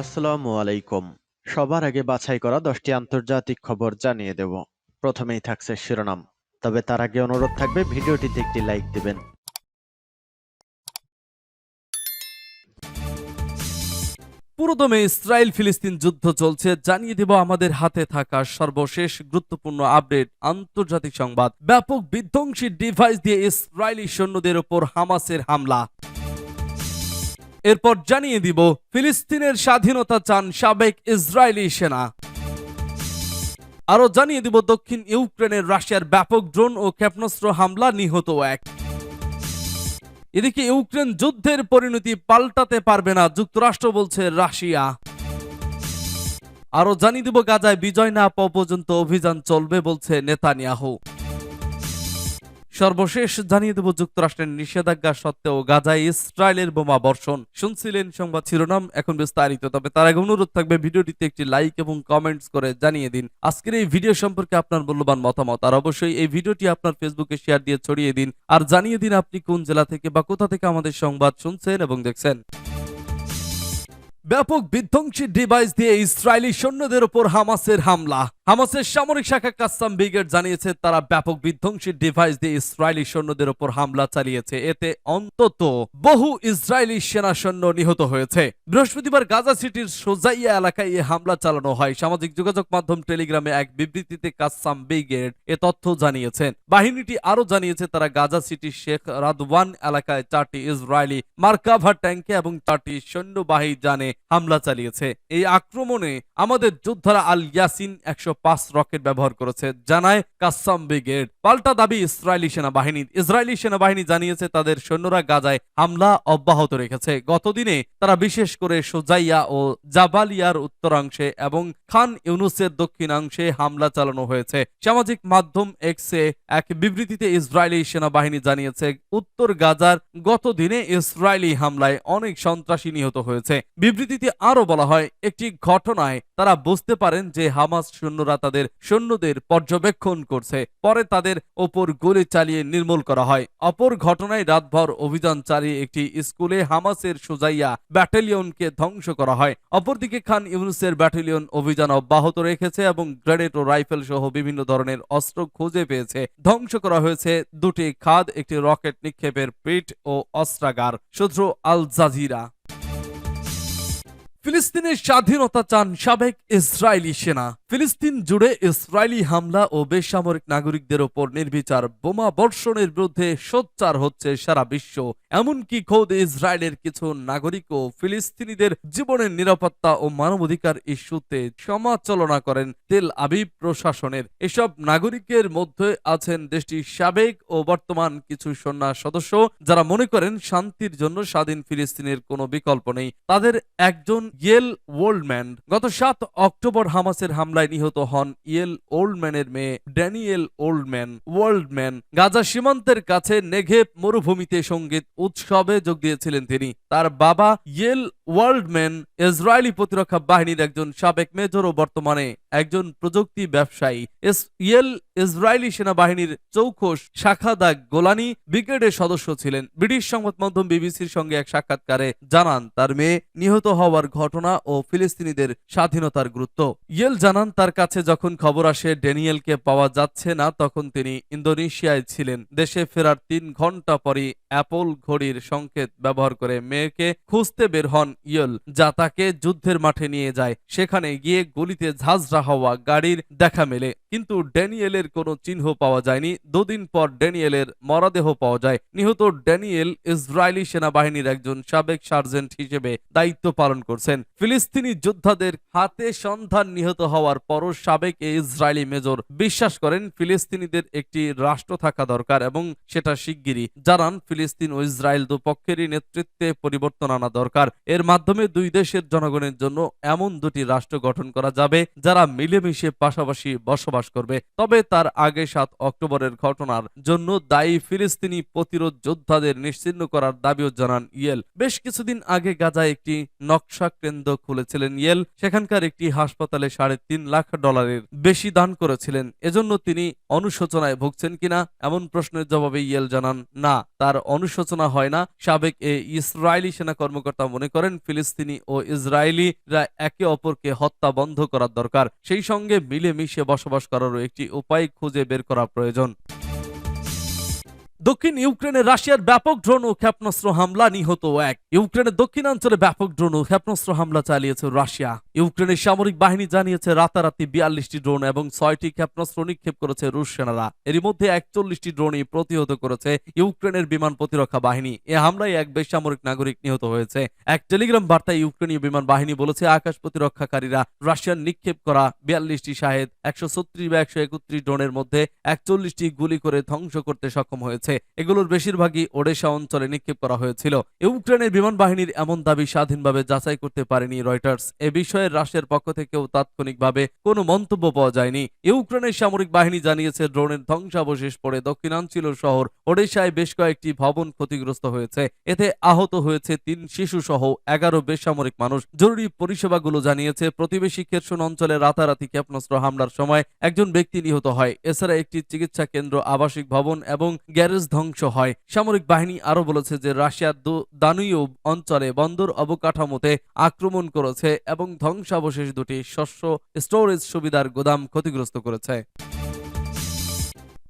আসসালামু আলাইকুম। সবার আগে বাছাই করা দশটি আন্তর্জাতিক খবর জানিয়ে দেব। প্রথমেই থাকছে শিরোনাম। তবে তার আগে অনুরোধ থাকবে, ভিডিওটিতে একটি লাইক দিবেন। পুরোদমে ইসরায়েল ফিলিস্তিন যুদ্ধ চলছে। জানিয়ে দেব আমাদের হাতে থাকা সর্বশেষ গুরুত্বপূর্ণ আপডেট। আন্তর্জাতিক সংবাদ। ব্যাপক বিধ্বংসী ডিভাইস দিয়ে ইসরায়েলি সৈন্যদের ওপর হামাসের হামলা। এরপর জানিয়ে দিব, ফিলিস্তিনের স্বাধীনতা চান সাবেক ইসরায়েলি সেনা। আরও জানিয়ে দিব, দক্ষিণ ইউক্রেনের রাশিয়ার ব্যাপক ড্রোন ও ক্ষেপণাস্ত্র হামলা নিহত এক। এদিকে ইউক্রেন যুদ্ধের পরিণতি পাল্টাতে পারবে না, যুক্তরাষ্ট্র বলছে রাশিয়া। আরও জানিয়ে দিব, গাজায় বিজয় না পর্যন্ত অভিযান চলবে বলছে নেতানিয়াহু। সর্বশেষ জানিয়ে দেব যুক্তরাষ্ট্রের নিষেধাজ্ঞা সত্ত্বেও গাজায় ইসরায়েলের বোমা বর্ষণ। শুনছিলেন সংবাদ শিরোনাম, এখন বিস্তারিত। তবে তার আগে অনুরোধ থাকবে ভিডিওটিতে একটি লাইক এবং কমেন্টস করে জানিয়ে দিন। আজকের এই ভিডিও সম্পর্কে আপনার মূল্যবান মতামত, আর অবশ্যই এই ভিডিওটি আপনার ফেসবুকে শেয়ার দিয়ে ছড়িয়ে দিন। আর জানিয়ে দিন আপনি কোন জেলা থেকে বা কোথা থেকে আমাদের সংবাদ শুনছেন এবং দেখছেন। ব্যাপক বিধ্বংসী ডিভাইস দিয়ে ইসরায়েলি সৈন্যদের উপর হামাসের হামলা। হামাসের সামরিক শাখা কাস্তাম ব্রিগেড জানিয়েছে, তারা ব্যাপক বিধ্বংসী ডিভাইস দিয়ে ইসরায়েলি সৈন্যদের উপর হামলা চালিয়েছে। এতে অন্তত বহু ইসরায়েলি সেনা সৈন্য নিহত হয়েছে। বৃহস্পতিবার গাজা সিটির সোজাইয়া এলাকায় এ হামলা চালানো হয়। সামাজিক যোগাযোগ মাধ্যম টেলিগ্রামে এক বিবৃতিতে কাসাম ব্রিগেড এ তথ্য জানিয়েছেন বাহিনীটি আরও জানিয়েছে, তারা গাজা সিটির শেখ রাদওয়ান এলাকায় চারটি ইসরায়েলি মার্কাভা ট্যাঙ্কে এবং চারটি সৈন্যবাহী যানে হামলা চালিয়েছে। এই আক্রমণে আমাদের যোদ্ধারা আল ইয়াসিন একশো পাঁচ রকেট ব্যবহার করেছে, জানায় কাসাম ব্রিগেড। পাল্টা দাবি ইসরায়েলি সেনাবাহিনী। ইসরায়েলি সেনাবাহিনী জানিয়েছে তাদের সৈন্যরা গাজায় হামলা অব্যাহত রেখেছে। গতদিনে তারা বিশেষ করে সোজাইয়া ও জাবালিয়ার উত্তরাংশে এবং খান ইউনুসের দক্ষিণাংশে হামলা চালানো হয়েছে। সামাজিক মাধ্যম এক্সে এক বিবৃতিতে ইসরায়েলি সেনাবাহিনী জানিয়েছে, উত্তর গাজার গত দিনে ইসরায়েলি হামলায় অনেক সন্ত্রাসী নিহত হয়েছে। বিবৃতিতে আরও বলা হয়, একটি ঘটনায় তারা বুঝতে পারেন যে হামাস সৈন্যরা তাদের সৈন্যদের পর্যবেক্ষণ করছে। পরে তাদের ওপর গুলি চালিয়ে নির্মূল করা হয়। অপর ঘটনায় রাতভর অভিযান চালিয়ে একটি স্কুলে হামাসের সোজাইয়া ব্যাটালিয়নকে ধ্বংস করা হয়। অপরদিকে খান ইউনুসের ব্যাটালিয়ন অভিযান অব্যাহত রেখেছে এবং গ্রেনেড ও রাইফেল সহ বিভিন্ন ধরনের অস্ত্র খুঁজে পেয়েছে। ধ্বংস করা হয়েছে দুটি খাদ, একটি রকেট নিক্ষেপের পিট ও অস্ত্রাগার। সূত্র আল জাজিরা। ফিলিস্তিনের স্বাধীনতা চান সাবেক ইসরায়েলি সেনা। ফিলিস্তিন জুড়ে ইসরায়েলি হামলা ও বেসামরিক নাগরিকদের ওপর নির্বিচার বোমা বর্ষণের বিরুদ্ধে সোচ্চার হচ্ছে সারা বিশ্ব। এমনকি খোদ ইসরায়েলের কিছু নাগরিকও ফিলিস্তিনিদের জীবনের নিরাপত্তা ও মানবাধিকার ইস্যুতে সমালোচনা করেন তেল আবিব প্রশাসনের। এসব নাগরিকের মধ্যে আছেন দেশটির সাবেক ও বর্তমান কিছু সৈন্য সদস্য, যারা মনে করেন শান্তির জন্য স্বাধীন ফিলিস্তিনের কোনো বিকল্প নেই। তাদের একজন ইয়েল ওল্ডম্যান। গত সাত অক্টোবর হামাসের হামলায় নিহত হন ইয়েল ওল্ডম্যানের মেয়ে ড্যানিয়েল ওল্ডম্যান ওয়ার্ল্ডম্যান গাজা সীমান্তের কাছে নেঘেব মরুভূমিতে সংগীত উৎসবে যোগ দিয়েছিলেন তিনি। তার বাবা ইয়েল ওয়ার্ল্ডম্যান ইসরায়েলি প্রতিরক্ষা বাহিনীর একজন সাবেক মেজর ও বর্তমানে একজন প্রযুক্তি ব্যবসায়ী। ইয়েল ইসরায়েলি সেনাবাহিনীর চৌখোশ শাখাদা গোলানি ব্রিগেডের সদস্য ছিলেন। ব্রিটিশ সংবাদ মাধ্যম বিবিসির সঙ্গে এক সাক্ষাৎকারে জানান, তার মেয়ে নিহত হওয়ার ঘটনা ও ফিলিস্তিনিদের স্বাধীনতার গুরুত্ব। ইয়েল জানান, তার কাছে যখন খবর আসে ড্যানিয়েলকে পাওয়া যাচ্ছে না, তখন তিনি ইন্দোনেশিয়ায় ছিলেন। দেশে ফেরার তিন ঘণ্টা পরই অ্যাপল ঘড়ির সংকেত ব্যবহার করে মেয়েকে খুঁজতে বের হন ইয়েল, যা তাকে যুদ্ধের মাঠে নিয়ে যায়। সেখানে গিয়ে গলিতে ঝাঁঝরা হওয়া গাড়ির দেখা মেলে। কিন্তু ড্যানিয়েলের কোনো চিহ্ন পাওয়া যায়নি। দুদিন পর ড্যানিয়েলের মরদেহ পাওয়া যায়। নিহত ড্যানিয়েল ইসরায়েলি সেনাবাহিনীর একজন সাবেক সার্জেন্ট হিসেবে দায়িত্ব পালন করছেন। ফিলিস্তিনি যোদ্ধাদের হাতে সন্ধান নিহত হওয়ার পরও সাবেক ইসরায়েলি মেজর বিশ্বাস করেন, ফিলিস্তিনিদের একটি রাষ্ট্র থাকা দরকার এবং সেটা শিগগিরই। জানান, ফিলিস্তিন ও ইসরায়েল দুপক্ষেরই নেতৃত্বে পরিবর্তন আনা দরকার। এর মাধ্যমে দুই দেশের জনগণের জন্য এমন দুটি রাষ্ট্র গঠন করা যাবে যারা মিলেমিশে পাশাপাশি বসবাস করবে। তবে তার আগে সাত অক্টোবরের ঘটনার জন্য দায়ী ফিলিস্তিনি প্রতিরোধ যোদ্ধাদের নিশ্চিহ্ন করার দাবিও জানান ইয়েল। বেশ কিছুদিন আগে গাজায় একটি নকশা কেন্দ্র খুলেছিলেন ইয়েল। সেখানকার একটি হাসপাতালে সাড়ে তিন লাখ ডলারের বেশি দান করেছিলেন। এজন্য তিনি অনুশোচনায় ভুগছেন কিনা এমন প্রশ্নের জবাবে ইয়েল জানান, না, তার অনুশোচনা হয় না। সাবেক এ ইসরায়েলি সেনা কর্মকর্তা মনে করেন ফিলিস্তিনি ও ইসরায়েলিরা একে অপরকে হত্যা বন্ধ করার দরকার। সেই সঙ্গে মিলেমিশে বসবাস করারও একটি উপায় খুঁজে বের করা প্রয়োজন। দক্ষিণ ইউক্রেনে রাশিয়ার ব্যাপক ড্রোন ও ক্ষেপণাস্ত্র হামলা নিহত এক। ইউক্রেনের দক্ষিণাঞ্চলে ব্যাপক ড্রোন ও ক্ষেপণাস্ত্র হামলা চালিয়েছে রাশিয়া। ইউক্রেনের সামরিক বাহিনী জানিয়েছে, রাতারাতি বিয়াল্লিশটি ড্রোন এবং ছয়টি ক্ষেপণাস্ত্র নিক্ষেপ করেছে রুশ সেনারা। এরই মধ্যে একচল্লিশটি ড্রোনই প্রতিহত করেছে ইউক্রেনের বিমান প্রতিরক্ষা বাহিনী। এ হামলায় এক বেসামরিক নাগরিক নিহত হয়েছে। এক টেলিগ্রাম বার্তায় ইউক্রেনীয় বিমান বাহিনী বলেছে, আকাশ প্রতিরক্ষাকারীরা রাশিয়ার নিক্ষেপ করা বিয়াল্লিশটি শাহেদ, একশো ছত্রিশ বা একশো একত্রিশ ড্রোনের মধ্যে একচল্লিশটি গুলি করে ধ্বংস করতে সক্ষম হয়েছে। এগুলোর বেশিরভাগই ওডেশা অঞ্চলে নিক্ষেপ করা হয়েছিল। ইউক্রেনের বিমান বাহিনীর এমন দাবি স্বাধীনভাবে যাচাই করতে পারেনি রয়টার্স। এ বিষয়ে রাশিয়ার পক্ষ থেকেও তাৎক্ষণিকভাবে কোনো মন্তব্য পাওয়া যায়নি। ইউক্রেনের সামরিক বাহিনী জানিয়েছে, ড্রোনের ধ্বংসাবশেষ পড়ে দক্ষিণাঞ্চল শহর ওডেশায় বেশ কয়েকটি ভবন ক্ষতিগ্রস্ত হয়েছে। এতে আহত হয়েছে তিন শিশু সহ এগারো বেসামরিক মানুষ। জরুরি পরিষেবাগুলো জানিয়েছে, প্রতিবেশী খেরসন অঞ্চলে রাতারাতি ক্ষেপণাস্ত্র হামলার সময় একজন ব্যক্তি নিহত হয়। এছাড়া একটি চিকিৎসা কেন্দ্র, আবাসিক ভবন এবং গ্যারেজ ধ্বংস হয়। সামরিক বাহিনী আরও বলেছে যে রাশিয়ার দানুয় অঞ্চলে বন্দর অবকাঠামোতে আক্রমণ করেছে এবং ধ্বংসাবশেষ দুটি শস্য স্টোরেজ সুবিধার গোদাম ক্ষতিগ্রস্ত করেছে।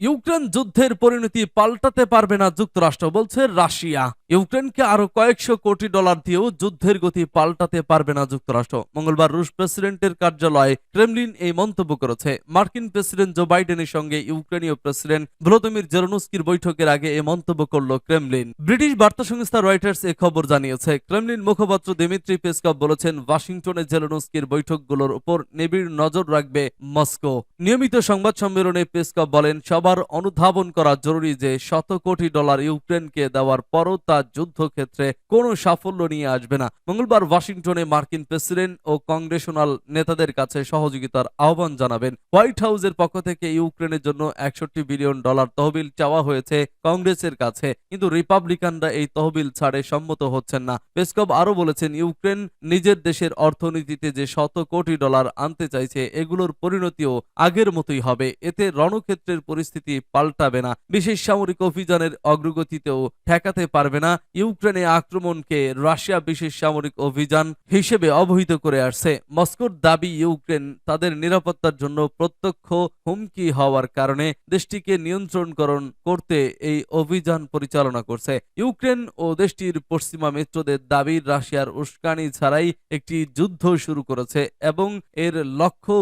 ইউক্রেন যুদ্ধের পরিণতি পাল্টাতে পারবে না যুক্তরাষ্ট্র, বলছে রাশিয়া। ইউক্রেনকে আরও কয়েকশো কোটি ডলার দিয়েও যুদ্ধের গতি পাল্টাতে পারবে না যুক্তরাষ্ট্র। মঙ্গলবার রুশ প্রেসিডেন্টের কার্যালয়ে ক্রেমলিন এই মন্তব্য করেছে। মার্কিন প্রেসিডেন্ট জো বাইডেনের সঙ্গে ইউক্রেনীয় প্রেসিডেন্ট ভ্লোদিমির জেরনুস্কির বৈঠকের আগে এ মন্তব্য করল ক্রেমলিন। ব্রিটিশ বার্তা সংস্থা রয়টার্স এ খবর জানিয়েছে, ক্রেমলিন মুখপাত্র দিমিত্রি পেসকভ বলেছেন, ওয়াশিংটনে জেলনুস্কির বৈঠকগুলোর উপর নিবিড় নজর রাখবে মস্কো। নিয়মিত সংবাদ সম্মেলনে পেসকভ বলেন, সবার অনুধাবন করা জরুরি যে শত কোটি ডলার ইউক্রেনকে দেওয়ার পরও যুদ্ধক্ষেত্রে কোনো সাফল্য নিয়ে আসবে না। মঙ্গলবার ওয়াশিংটনে মার্কিন প্রেসিডেন্ট ও কংগ্রেশনাল নেতাদের কাছে সহযোগিতার আহ্বান জানাবেন। হোয়াইট হাউসের পক্ষ থেকে ইউক্রেনের জন্য একষট্টি বিলিয়ন ডলার তহবিল চাওয়া হয়েছে কংগ্রেসের কাছে, কিন্তু রিপাবলিকানরা এই তহবিল ছাড়ে সম্মত হচ্ছেন না। পেসকভ আরও বলেছেন, ইউক্রেন নিজের দেশের অর্থনীতিতে যে শত কোটি ডলার আনতে চাইছে, এগুলোর পরিণতিও আগের মতোই হবে। এতে রণক্ষেত্রের পরিস্থিতি পাল্টাবে না। বিশেষ সামরিক অভিযানের অগ্রগতিতেও ঠেকাতে পারবে না ইউক্রেনে আক্রমণকে রাশিয়া বিশেষ সামরিক অভিযান হিসেবে অবহিত করে আসছে। মস্কোর দাবি, ইউক্রেন তাদের নিরাপত্তার জন্য প্রত্যক্ষ হুমকি হওয়ার কারণে দেশটিকে নিয়ন্ত্রণকরণ করতে এই অভিযান পরিচালনা করছে। ইউক্রেন ও দেশটির পশ্চিমা মিত্রদের দাবি, রাশিয়ার উস্কানি ছাড়াই একটি যুদ্ধ শুরু করেছে এবং এর লক্ষ্য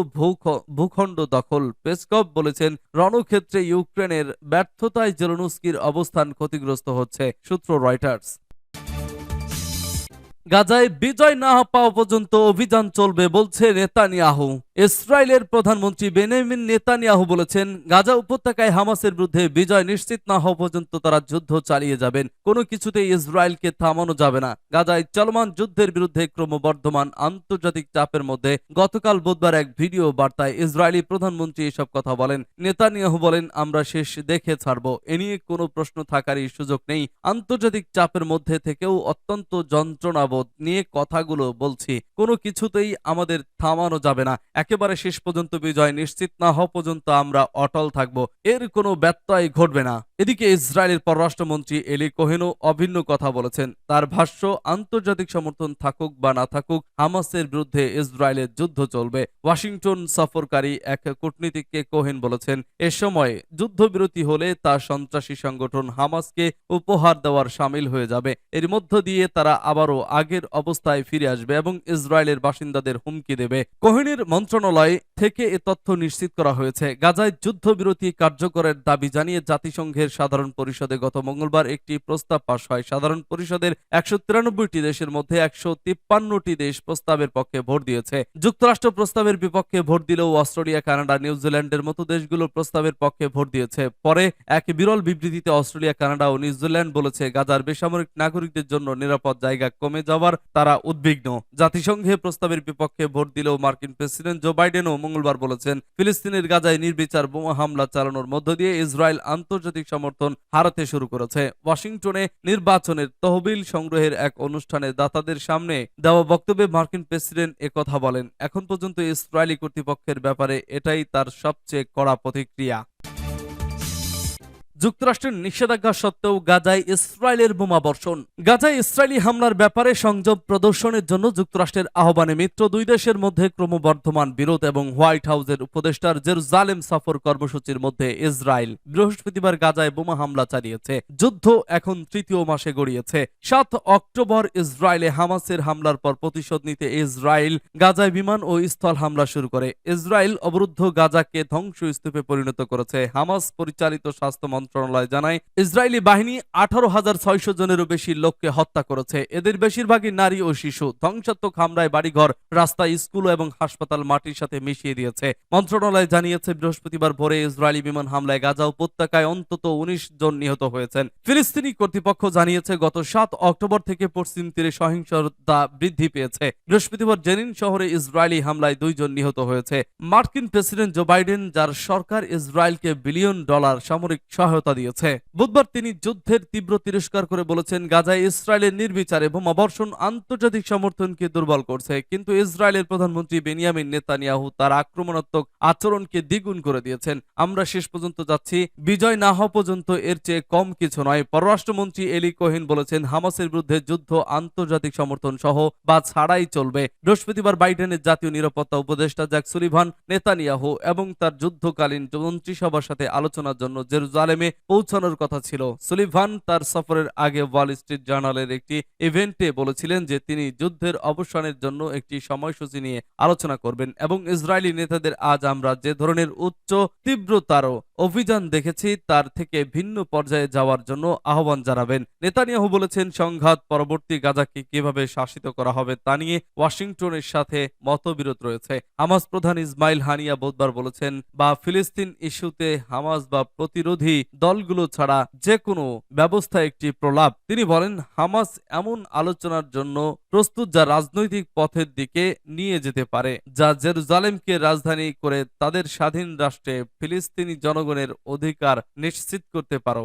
ভূখণ্ড দখল। পেসকভ বলেছেন, রণক্ষেত্রে ইউক্রেনের ব্যর্থতায় জেলনুস্কির অবস্থান ক্ষতিগ্রস্ত হচ্ছে। সূত্র রয়টার্স গাজায় বিজয় না পাওয়া পর্যন্ত অভিযান চলবে বলছে নেতানিয়াহু। ইসরায়েলের প্রধানমন্ত্রী বেনেমিন নেতানিয়াহু বলেছেন, গাজা উপত্যকায় হামাসের বিরুদ্ধে বিজয় নিশ্চিত না হওয়া পর্যন্ত তারা যুদ্ধ চালিয়ে যাবেন। কোনো কিছুতেই ইসরায়েলকে থামানো যাবে না। গাজায় চলমান যুদ্ধের বিরুদ্ধে ক্রমবর্ধমান আন্তর্জাতিক চাপের মধ্যে গতকাল বুধবার এক ভিডিও বার্তায় ইসরায়েলি প্রধানমন্ত্রী এসব কথা বলেন। নেতানিয়াহু বলেন, আমরা শেষ দেখে ছাড়ব। এ নিয়ে কোনো প্রশ্ন থাকারই সুযোগ নেই। আন্তর্জাতিক চাপের মধ্যে থেকেও অত্যন্ত যন্ত্রণাবোধ নিয়ে কথাগুলো বলছি। কোনো কিছুতেই আমাদের থামানো যাবে না। একেবারে শেষ পর্যন্ত বিজয় নিশ্চিত না হওয়া পর্যন্ত আমরা অটল থাকব। এর কোনো ব্যত্যয় ঘটবে না। এদিকে ইসরায়েলের পররাষ্ট্রমন্ত্রী এলি কোহেনও অভিন্ন কথা বলেছেন। তার ভাষ্য, আন্তর্জাতিক সমর্থন থাকুক বা না থাকুক, হামাসের বিরুদ্ধে ইসরায়েলের যুদ্ধ চলবে। ওয়াশিংটন সফরকারী এক কূটনীতিককে কোহেন বলেছেন, এ সময় যুদ্ধবিরতি হলে তা সন্ত্রাসী সংগঠন হামাসকে উপহার দেওয়ার সামিল হয়ে যাবে। এর মধ্য দিয়ে তারা আবারও আগের অবস্থায় ফিরে আসবে এবং ইসরায়েলের বাসিন্দাদের হুমকি দেবে। কোহেনের মন্ত্রণালয় থেকে এ তথ্য নিশ্চিত করা হয়েছে। গাজায় যুদ্ধবিরতি কার্যকরের দাবি জানিয়ে জাতিসংঘের সাধারণ পরিষদে গত মঙ্গলবার একটি প্রস্তাব পাশ হয়। সাধারণ পরিষদের একশো দেশের মধ্যে একশো দেশ প্রস্তাবের পক্ষে ভোট দিয়েছে। যুক্তরাষ্ট্র প্রস্তাবের বিপক্ষে ভোট দিলেও অস্ট্রেলিয়া, কানাডা, নিউজিল্যান্ডের মতো দেশগুলো প্রস্তাবের পক্ষে ভোট দিয়েছে। পরে এক বিরল বিবৃতিতে অস্ট্রেলিয়া, কানাডা ও নিউজিল্যান্ড বলেছে, গাজার বেসামরিক নাগরিকদের জন্য নিরাপদ জায়গা কমে যাওয়ার তারা উদ্বিগ্ন। জাতিসংঘে প্রস্তাবের বিপক্ষে ভোট দিলেও মার্কিন প্রেসিডেন্ট জো বাইডেনও মঙ্গলবার বলেছেন, ফিলিস্তিনের গাজায় নির্বিচার বোমা হামলা চালানোর মধ্য দিয়ে ইসরায়েল আন্তর্জাতিক সমর্থন হারাতে শুরু করেছে। ওয়াশিংটনে নির্বাচনের তহবিল সংগ্রহের এক অনুষ্ঠানে দাতাদের সামনে দেওয়া বক্তব্যে মার্কিন প্রেসিডেন্ট একথা বলেন, এখন পর্যন্ত ইসরায়েলি কর্তৃপক্ষের ব্যাপারে এটাই তার সবচেয়ে কড়া প্রতিক্রিয়া। যুক্তরাষ্ট্রের নিষেধাজ্ঞা সত্ত্বেও গাজায় ইসরায়েলের বোমা বর্ষণ। গাজায় ইসরায়েলি হামলার ব্যাপারে সংযম প্রদর্শনের জন্য যুক্তরাষ্ট্রের আহ্বানে মিত্র দুই দেশের মধ্যে ক্রমবর্ধমান বিরোধ এবং হোয়াইট হাউসের উপদেষ্টার জেরুজালেম সফর কর্মসূচির মধ্যে ইসরায়েল বৃহস্পতিবার গাজায় বোমা হামলা চালিয়েছে। যুদ্ধ এখন তৃতীয় মাসে গড়িয়েছে। সাত অক্টোবর ইসরায়েলে হামাসের হামলার পর প্রতিশোধ নিতে ইসরায়েল গাজায় বিমান ও স্থল হামলা শুরু করে। ইসরায়েল অবরুদ্ধ গাজাকে ধ্বংসস্তূপে পরিণত করেছে। হামাস পরিচালিত স্বাস্থ্য মন্ত্রণালয় জানায়, ইসরায়েলি বাহিনী আঠারো হাজার ছয়শো জনেরও বেশি লোককে হত্যা করেছে। এদের বেশিরভাগই নারী ও শিশু। ধ্বংসাত্মক হামলায় বাড়িঘর, রাস্তা, স্কুল এবং হাসপাতাল মাটির সাথে মিশিয়ে দিয়েছে। মন্ত্রণালয় জানিয়েছে, বৃহস্পতিবার ভোরে ইসরায়েলি বিমান হামলায় গাজা উপত্যকায় অন্তত উনিশ জন নিহত হয়েছেন। ফিলিস্তিনি কর্তৃপক্ষ জানিয়েছে, গত সাত অক্টোবর থেকে পশ্চিম তীরে সহিংসতা বৃদ্ধি পেয়েছে। বৃহস্পতিবার জেনিন শহরে ইসরায়েলি হামলায় দুইজন নিহত হয়েছে। মার্কিন প্রেসিডেন্ট জো বাইডেন, যার সরকার ইসরায়েলকে বিলিয়ন ডলার সামরিক সহায়তা দিয়েছে। বুধবার তিনি যুদ্ধের তীব্র তিরস্কার করে বলেছেন, গাজায় ইসরায়েলের নির্বিচারে বোমাবর্ষণ আন্তর্জাতিক সমর্থনকে দুর্বল করছে। কিন্তু ইসরায়েলের প্রধানমন্ত্রী বেনিয়ামিন নেতানিয়াহু তার আক্রমণাত্মক আচরণকে দ্বিগুণ করে দিয়েছেন। আমরা শেষ পর্যন্ত যাচ্ছি। বিজয় না হওয়া পর্যন্ত এর চেয়ে কম কিছু নয়। পররাষ্ট্রমন্ত্রী এলি কোহেন বলেছেন, হামাসের বিরুদ্ধে যুদ্ধ, আন্তর্জাতিক সমর্থন সহ বা ছাড়াই চলবে। বৃহস্পতিবার বাইডেনের জাতীয় নিরাপত্তা উপদেষ্টা জ্যাক সুলিভান, নেতানিয়াহু এবং তার যুদ্ধকালীন মন্ত্রিসভার সাথে আলোচনার জন্য জেরুজালেমে পৌঁছানোর কথা ছিল। সুলিভান তার সফরের আগে ওয়াল স্ট্রিট জার্নালের একটি ইভেন্টে বলেছিলেন যে তিনি যুদ্ধের অবসানের জন্য একটি সময়সূচি নিয়ে আলোচনা করবেন এবং ইসরায়েলি নেতাদের আজ আমরা যে ধরনের উচ্চ তীব্রতারও অভিযান দেখেছি, তার থেকে ভিন্ন পর্যায়ে যাওয়ার জন্য আহ্বান জানাবেন। নেতানিয়াহু বলেছেন, সংঘাত পরবর্তী গাজাকে কীভাবে শাসিত করা হবে তা নিয়ে ওয়াশিংটনের সাথে মতবিরোধ রয়েছে। হামাস প্রধান ইসমাইল হানিয়া বুধবার বলেছেন, বা ফিলিস্তিন ইস্যুতে হামাস বা প্রতিরোধী দলগুলো ছাড়া যে কোনো ব্যবস্থা একটি প্রলাপ। তিনি বলেন, হামাস এমন আলোচনার জন্য প্রস্তুত যা রাজনৈতিক পথের দিকে নিয়ে যেতে পারে, যা জেরুজালেমকে রাজধানী করে তাদের স্বাধীন রাষ্ট্রে ফিলিস্তিনি জনগণের অধিকার নিশ্চিত করতে পারো।